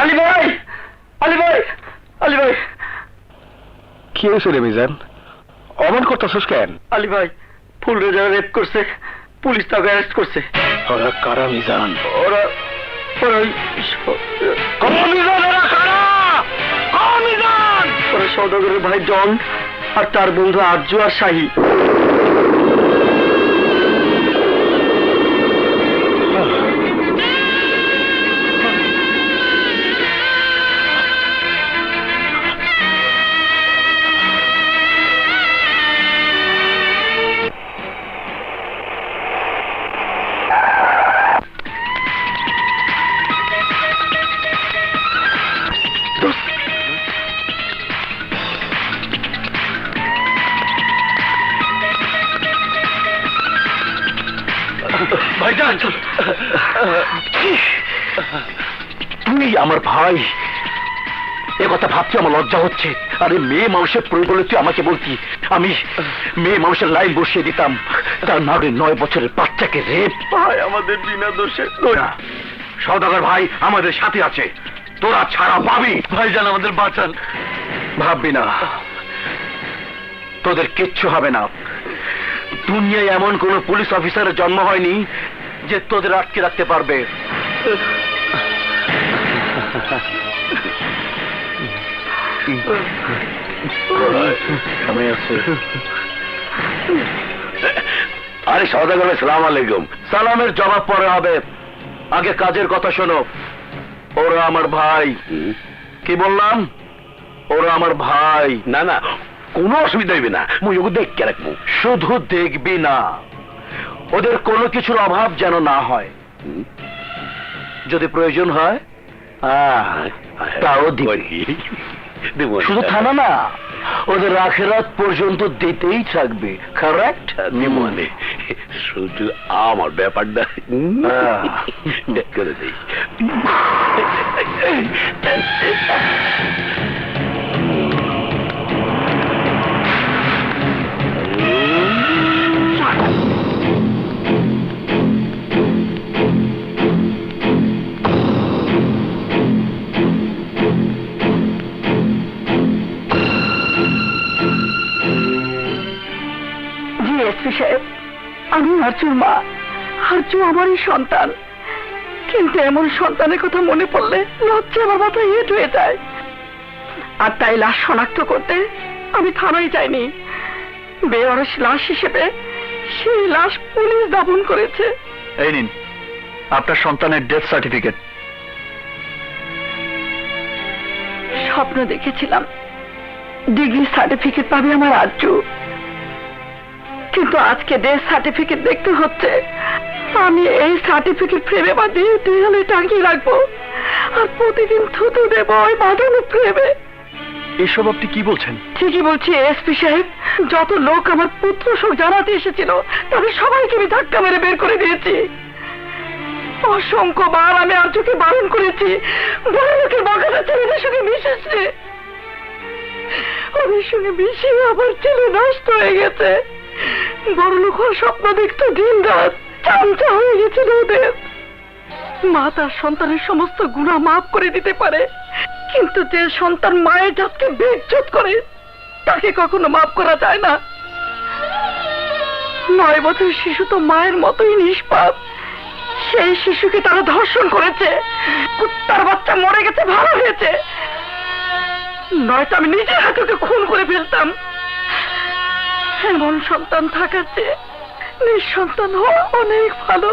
আলী ভাই আলী ভাই আলী ভাই কি হয়েছে রে মিজান? অমন করতেছস কেন? আলী ভাই ফুল রেপ করছে পুলিশ তাকে অ্যারেস্ট করছে। ওরা কারা মিজান? ওরা ওরা সৌদাগরের ভাই জন আর তার বন্ধু আরজু আর শাহী। তুই আমার ভাই। এ কথা ভাবতে আমার লজ্জা হচ্ছে। আরে মেয়ে মানুষের প্রয়োজনে তুই আমাকে বলতি। আমি মেয়ে মানুষের লাইন বসিয়ে দিতাম। তার নাড়ে নয় বছরের বাচ্চাকে রেপ। ভাই আমাদের বিনা দোষে সৌদাগর ভাই আমাদের সাথে আছে। তোরা ছাড়া পাবি। ভাইজান আমাদের বাঁচান। ভাববি না। তোদের কিচ্ছু হবে না। দুনিয়ায় এমন কোন পুলিশ অফিসারের জন্ম হয়নি যে তোদের আটকে রাখতে পারবে। আমি আছি। আরে সদাগর সালাম আলাইকুম। সালামের জবাব পরে হবে। আগে কাজের কথা শোনো। ওরা আমার ভাই। কি বললাম? ওরা আমার ভাই। না না। কোনো অসুবিধা হইবে না। মুই ওকে দেখকে রাখব। শুধু দেখবি না। ওদের কোনো কিছুর অভাব যেন না হয়। যদি প্রয়োজন হয় তাও দিবি। শুধু থানা না ওদের আখেরাত পর্যন্ত দিতেই থাকবে কারেক্ট মানে শুধু আমার ব্যাপারটা করে দিই। জি এসপি সাহেব। আমি মা। আমারই সন্তান। কিন্তু এমন সন্তানের কথা মনে পড়লে লজ্জা আমার মাথা হেট হয়ে যায়। আর তাই লাশ শনাক্ত করতে আমি থানায় যাইনি। লাশ হিসেবে সেই লাশ পুলিশ দাফন করেছে। এই নিন আপনার সন্তানের ডেথ সার্টিফিকেট। স্বপ্ন দেখেছিলাম। ডিগ্রি সার্টিফিকেট পাবে আমার আরজু। কিন্তু আজকে ডেথ সার্টিফিকেট দেখতে হচ্ছে। আমি এই সার্টিফিকেট ফ্রেমে বাঁধিয়ে দেয়ালে টাঙিয়ে রাখব। আর প্রতিদিন থুতু দেবো ওই বাঁধানো ফ্রেমে। এসব আপনি কি বলছেন? ঠিকই বলছি এসপি সাহেব। যত লোক আমার পুত্র শোক জানাতে এসেছিল তাদের সবাইকে আমি ধাক্কা মেরে বের করে দিয়েছি। অসংখ্য বার আমি আর্যকে বারণ করেছি। বড় লোকের বকাটা ছেলেদের সঙ্গে মিশেছে। ওদের সঙ্গে মিশিয়ে আমার ছেলে নষ্ট হয়ে গেছে। বড় লোক হওয়ার স্বপ্ন দেখতো? দিন রাত চামচা হয়ে গেছিল ওদের। মা তার সন্তানের সমস্ত গুণা মাফ করে দিতে পারে। কিন্তু যে সন্তান মায়ের জাতকে বেজ্জত করে, তাকে কখনো মাফ করা যায় না। নয় বছর শিশু তো মায়ের মতোই নিষ্পাপ। সেই শিশুকে তারা ধর্ষণ করেছে। কুত্তার বাচ্চা মরে গেছে, ভালো হয়েছে। নয়তো আমি নিজের হাতে খুন করে ফেলতাম। এমন সন্তান থাকার চেয়ে নিঃসন্তান হওয়া অনেক ভালো।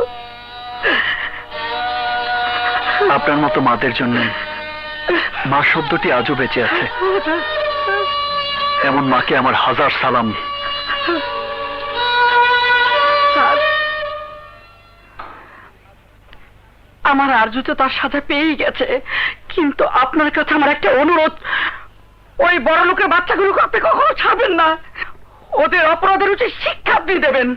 আপনার মতো মাদের জন্য মা শব্দটি আজও বেঁচে আছে। এমন মাকে আমার হাজার সালাম। আমার আরজু তো তার সাথে পেয়েই গেছে কিন্তু আপনার কাছে আমার একটা অনুরোধ। ওই বড় লোকের বাচ্চাগুলোকে আপনি কখনো ছাড়বেন না। ওদের অপরাধের উচিত শিক্ষা দিয়ে দেবেন।